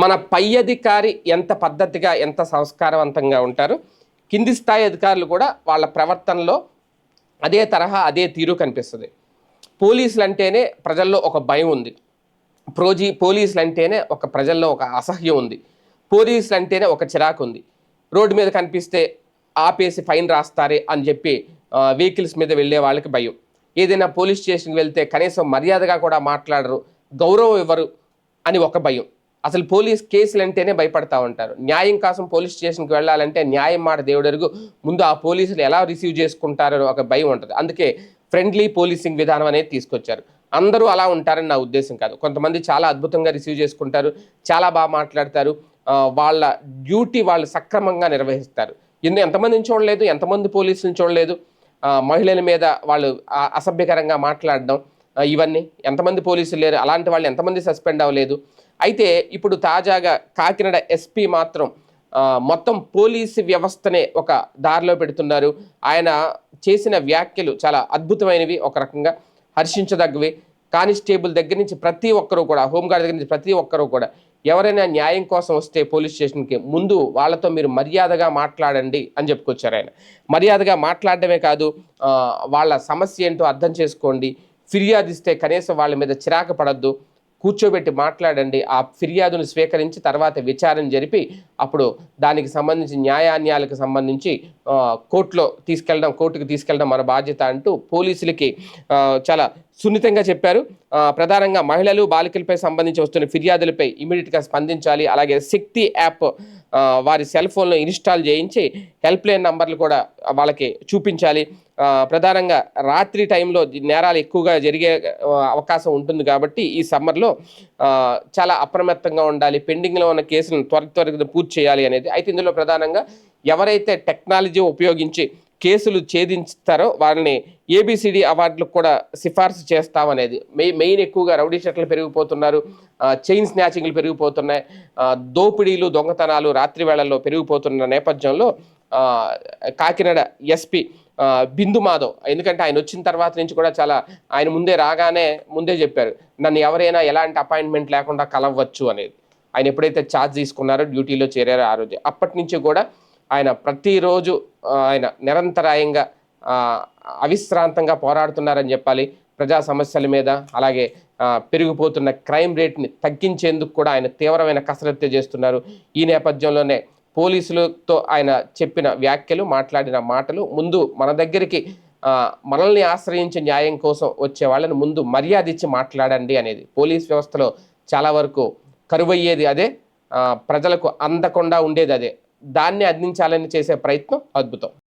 మన పై అధికారి ఎంత పద్ధతిగా ఎంత సంస్కారవంతంగా ఉంటారు కింది స్థాయి అధికారులు కూడా వాళ్ళ ప్రవర్తనలో అదే తరహా అదే తీరు కనిపిస్తుంది. పోలీసులు అంటేనే ప్రజల్లో ఒక భయం ఉంది. ప్రోజీ పోలీసులు అంటేనే ఒక ప్రజల్లో ఒక అసహ్యం ఉంది. పోలీసులు అంటేనే ఒక చిరాకు ఉంది. రోడ్డు మీద కనిపిస్తే ఆపేసి ఫైన్ రాస్తారే అని చెప్పి వెహికల్స్ మీద వెళ్ళే వాళ్ళకి భయం. ఏదైనా పోలీస్ స్టేషన్కి వెళ్తే కనీసం మర్యాదగా కూడా మాట్లాడరు గౌరవం ఇవ్వరు అని ఒక భయం. అసలు పోలీస్ కేసులు అంటేనే భయపడతా ఉంటారు. న్యాయం కోసం పోలీస్ స్టేషన్కి వెళ్ళాలంటే న్యాయం మాట దేవుడరుగు. ముందు ఆ పోలీసులు ఎలా రిసీవ్ చేసుకుంటారని ఒక భయం ఉంటుంది. అందుకే ఫ్రెండ్లీ పోలీసింగ్ విధానం అనేది తీసుకొచ్చారు. అందరూ అలా ఉంటారని నా ఉద్దేశం కాదు. కొంతమంది చాలా అద్భుతంగా రిసీవ్ చేసుకుంటారు. చాలా బాగా మాట్లాడతారు. వాళ్ళ డ్యూటీ వాళ్ళు సక్రమంగా నిర్వహిస్తారు. ఎందు ఎంతమందిని చూడలేదు ఎంతమంది పోలీసులను చూడలేదు. మహిళల మీద వాళ్ళు అసభ్యకరంగా మాట్లాడడం ఇవన్నీ. ఎంతమంది పోలీసులు లేరు. అలాంటి వాళ్ళు ఎంతమంది సస్పెండ్ అవ్వలేదు. అయితే ఇప్పుడు తాజాగా కాకినాడ ఎస్పీ మాత్రం మొత్తం పోలీసు వ్యవస్థనే ఒక దారిలో పెడుతున్నారు. ఆయన చేసిన వ్యాఖ్యలు చాలా అద్భుతమైనవి ఒక రకంగా హర్షించదగ్గవి. కానిస్టేబుల్ దగ్గర నుంచి ప్రతి ఒక్కరూ కూడా హోంగార్డ్ దగ్గర నుంచి ప్రతి ఒక్కరూ కూడా ఎవరైనా న్యాయం కోసం వస్తే పోలీస్ స్టేషన్కి ముందు వాళ్ళతో మీరు మర్యాదగా మాట్లాడండి అని చెప్పుకొచ్చారు ఆయన. మర్యాదగా మాట్లాడడమే కాదు వాళ్ళ సమస్య ఏంటో అర్థం చేసుకోండి. ఫిర్యాదు ఇస్తే కనీసం వాళ్ళ మీద చిరాకు పడద్దు. కూర్చోబెట్టి మాట్లాడండి. ఆ ఫిర్యాదును స్వీకరించి తర్వాత విచారణ జరిపి అప్పుడు దానికి సంబంధించి న్యాయాన్యాలకు సంబంధించి కోర్టులో తీసుకెళ్ళడం కోర్టుకు తీసుకెళ్ళడం మన బాధ్యత అంటూ పోలీసులకి చాలా సున్నితంగా చెప్పారు. ప్రధానంగా మహిళలు బాలికలపై సంబంధించి వస్తున్న ఫిర్యాదులపై ఇమీడియట్గా స్పందించాలి. అలాగే శక్తి యాప్ వారి సెల్ ఫోన్లో ఇన్స్టాల్ చేయించి హెల్ప్ లైన్ నంబర్లు కూడా వాళ్ళకి చూపించాలి. ప్రధానంగా రాత్రి టైంలో నేరాలు ఎక్కువగా జరిగే అవకాశం ఉంటుంది కాబట్టి ఈ సమ్మర్లో చాలా అప్రమత్తంగా ఉండాలి. పెండింగ్లో ఉన్న కేసులను త్వర త్వరగా పూర్తి చేయాలి అనేది. అయితే ఇందులో ప్రధానంగా ఎవరైతే టెక్నాలజీ ఉపయోగించి కేసులు ఛేదించుతారో వాళ్ళని ఏబిసిడి అవార్డులకు కూడా సిఫార్సు చేస్తామనేది. మెయి మెయిన్ ఎక్కువగా రౌడీ షట్లు పెరిగిపోతున్నారు చైన్ స్నాచింగ్లు పెరిగిపోతున్నాయి దోపిడీలు దొంగతనాలు రాత్రి వేళల్లో పెరిగిపోతున్న నేపథ్యంలో కాకినాడ ఎస్పీ బిందు మాధవ్ ఎందుకంటే ఆయన వచ్చిన తర్వాత నుంచి కూడా చాలా ఆయన ముందే రాగానే ముందే చెప్పారు నన్ను ఎవరైనా ఎలాంటి అపాయింట్మెంట్ లేకుండా కలవచ్చు అనేది. ఆయన ఎప్పుడైతే ఛార్జ్ తీసుకున్నారో డ్యూటీలో చేరారో ఆ రోజు. అప్పటి నుంచి కూడా ఆయన ప్రతిరోజు ఆయన నిరంతరాయంగా అవిశ్రాంతంగా పోరాడుతున్నారని చెప్పాలి. ప్రజా సమస్యల మీద అలాగే పెరిగిపోతున్న క్రైమ్ రేట్ని తగ్గించేందుకు కూడా ఆయన తీవ్రమైన కసరత్తు చేస్తున్నారు. ఈ నేపథ్యంలోనే పోలీసులతో ఆయన చెప్పిన వ్యాఖ్యలు మాట్లాడిన మాటలు ముందు మన దగ్గరికి మనల్ని ఆశ్రయించే న్యాయం కోసం వచ్చే వాళ్ళని ముందు మర్యాద ఇచ్చి మాట్లాడండి అనేది. పోలీస్ వ్యవస్థలో చాలా వరకు కరువయ్యేది అదే ప్రజలకు అందకుండా ఉండేది అదే. దాన్ని అందించాలని చేసే ప్రయత్నం అద్భుతం.